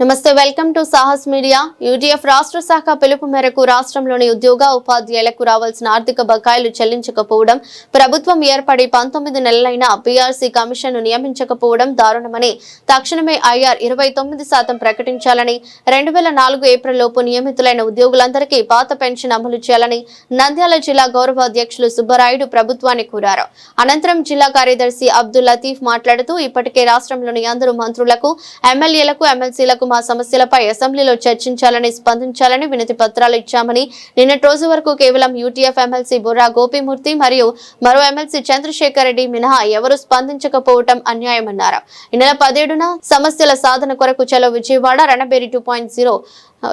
నమస్తే welcome to Sahas media. UTF రాష్ట్ర శాఖ పిలుపు మేరకు రాష్ట్రంలోని ఉద్యోగ ఉపాధ్యాయులకు రావాల్సిన ఆర్థిక బకాయిలు చెల్లించకపోవడం ప్రభుత్వం ఏర్పడి పంతొమ్మిది నెలలైన పీఆర్సీ కమిషన్ నియమించకపోవడం దారుణమని తక్షణమే ఐఆర్ ఇరవై తొమ్మిది శాతం ప్రకటించాలని రెండు వేల నాలుగు ఏప్రిల్ లోపు నియమితులైన ఉద్యోగులందరికీ పాత పెన్షన్ అమలు చేయాలని నంద్యాల జిల్లా గౌరవ అధ్యక్షులు సుబ్బరాయుడు ప్రభుత్వాన్ని కోరారు. అనంతరం జిల్లా కార్యదర్శి అబ్దుల్ లతీఫ్ మాట్లాడుతూ ఇప్పటికే రాష్ట్రంలోని అందరు మంత్రులకు ఎమ్మెల్యేలకు ఎమ్మెల్సీలకు మా సమస్యలపై అసెంబ్లీలో చర్చించాలని స్పందించాలని వినతి పత్రాలు ఇచ్చామని నిన్నటి రోజు వరకు కేవలం యూటీఎఫ్ ఎమ్మెల్సీ బుర్రా గోపిమూర్తి మరియు మరో ఎమ్మెల్సీ చంద్రశేఖర్ రెడ్డి మినహా ఎవరూ స్పందించకపోవటం అన్యాయమన్నారు. ఈ నెల పదిహేడున సమస్యల సాధన కొరకు చలో విజయవాడ రణబేరి టూ పాయింట్ జీరో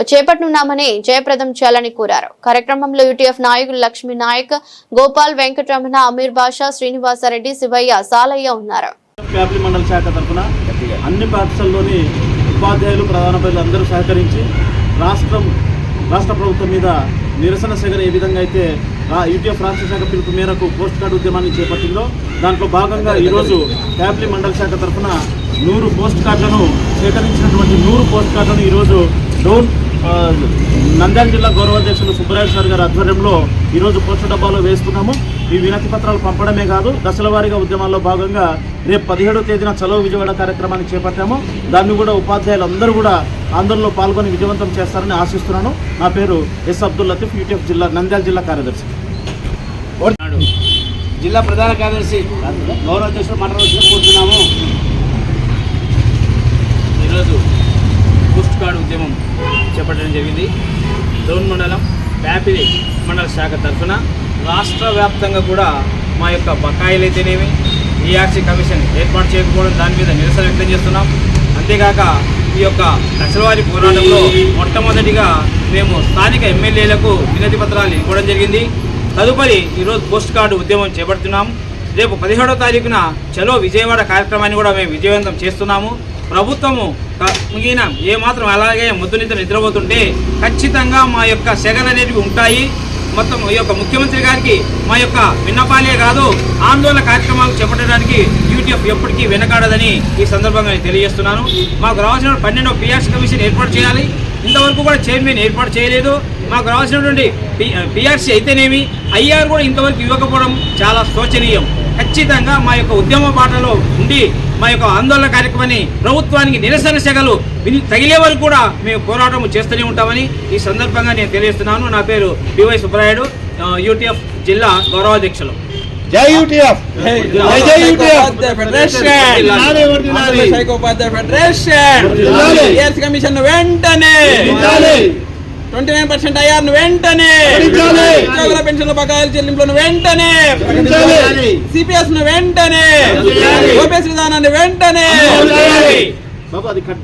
చేపట్టనున్నామని జయప్రదం చేయాలని కోరారు. కార్యక్రమంలో యూటీఎఫ్ నాయకులు లక్ష్మీ నాయక్ గోపాల్ వెంకటరమణ అమీర్ బాషా శ్రీనివాసరెడ్డి శివయ్య సాలయ్య ఉన్నారు. మండల శాఖ తరఫున అన్ని పాఠశాలలోని ఉపాధ్యాయులు ప్రధానోపాధ్యాయులు అందరూ సహకరించి రాష్ట్రం రాష్ట్ర ప్రభుత్వం మీద నిరసన సెగర ఏ విధంగా అయితే యూటీఎఫ్ రాష్ట్ర శాఖ పిలుపు మేరకు పోస్ట్ కార్డు ఉద్యమాన్ని చేపట్టిందో దాంట్లో భాగంగా ఈరోజు క్యాపిటల్ మండల శాఖ తరఫున నూరు పోస్ట్ కార్డులను సేకరించినటువంటి నూరు పోస్ట్ కార్డులను ఈరోజు డోన్ ఆ, నంద్యాల జిల్లా గౌరవాధ్యక్షులు సుబ్బరాజు సార్ గారి ఆధ్వర్యంలో ఈరోజు పోస్టు డబ్బాలో వేస్తున్నాము. ఈ వినతి పత్రాలు పంపడమే కాదు దశల ఉద్యమాల్లో భాగంగా రేపు పదిహేడో తేదీన చలో విజయవాడ కార్యక్రమాన్ని చేపట్టాము. దాన్ని కూడా ఉపాధ్యాయులు అందరూ కూడా ఆందోళనలో పాల్గొని విజయవంతం చేస్తారని ఆశిస్తున్నాను. నా పేరు ఎస్ అబ్దుల్ లతీఫ్ యూటీఎఫ్ జిల్లా నంద్యాల జిల్లా కార్యదర్శి. జిల్లా ప్రధాన కార్యదర్శి గౌరవ మాట్లాడుతున్నాము మాట్లాడాల్సిన కోరుతున్నాము ఈరోజు పోస్ట్ కార్డు ఉద్యమం చేపట్టడం జరిగింది. దౌన్ మండలం ప్యాపిలి మండల శాఖ తరఫున రాష్ట్ర వ్యాప్తంగా కూడా మా యొక్క బకాయిలు అయితేనేమి ఈఆర్సీ కమిషన్ ఏర్పాటు చేయకపోవడం దాని మీద నిరసన వ్యక్తం చేస్తున్నాం. అంతేకాక ఈ యొక్క నక్సలవాది పోరాటంలో మొట్టమొదటిగా మేము స్థానిక ఎమ్మెల్యేలకు వినతి పత్రాలు ఇవ్వడం జరిగింది. తదుపరి ఈరోజు పోస్ట్ కార్డు ఉద్యమం చేపడుతున్నాం. రేపు పదిహేడో తారీఖున చలో విజయవాడ కార్యక్రమాన్ని కూడా మేము విజయవంతం చేస్తున్నాము. ప్రభుత్వము క- ఏమాత్రం అలాగే ముద్దు నిద్ర నిద్రపోతుంటే ఖచ్చితంగా మా యొక్క సెగలు అనేటివి ఉంటాయి. మొత్తం ఈ యొక్క ముఖ్యమంత్రి గారికి మా యొక్క విన్నపాలే కాదు ఆందోళన కార్యక్రమాలు చేపట్టడానికి యూటీఎఫ్ ఎప్పటికీ వెనకాడదని ఈ సందర్భంగా నేను తెలియజేస్తున్నాను. మాకు రావాల్సిన పన్నెండవ పిఆర్సీ కమిషన్ ఏర్పాటు చేయాలి. ఇంతవరకు కూడా చైర్మన్ ఏర్పాటు చేయలేదు. మాకు రావాల్సినటువంటి పిఆర్సీ అయితేనేమి ఐఆర్ కూడా ఇంతవరకు ఇవ్వకపోవడం చాలా శోచనీయం. ఖచ్చితంగా మా యొక్క ఉద్యమ బాటలో ఉండి మా యొక్క ఆందోళన కార్యక్రమాన్ని ప్రభుత్వానికి నిరసన సెగలు విని తగిలే వరకు కూడా మేము పోరాటం చేస్తూనే ఉంటామని ఈ సందర్భంగా నేను తెలియజేస్తున్నాను. నా పేరు పివై సుబ్బరాయుడు యూటీఎఫ్ జిల్లా గౌరవాధ్యక్షులు. జై యూటీఎఫ్! జై జై యూటీఎఫ్! ఫెడరేషన్! కమిషన్ వెంటనే. ట్వంటీ నైన్ పర్సెంట్ అయ్యారు వెంటనే. ఉద్యోగుల పెన్షన్ల బకాయిల చెల్లింపులను వెంటనే. సిపిఎస్ను వెంటనే. ఓపీఎస్ విధానాన్ని వెంటనే బాబు అది కట్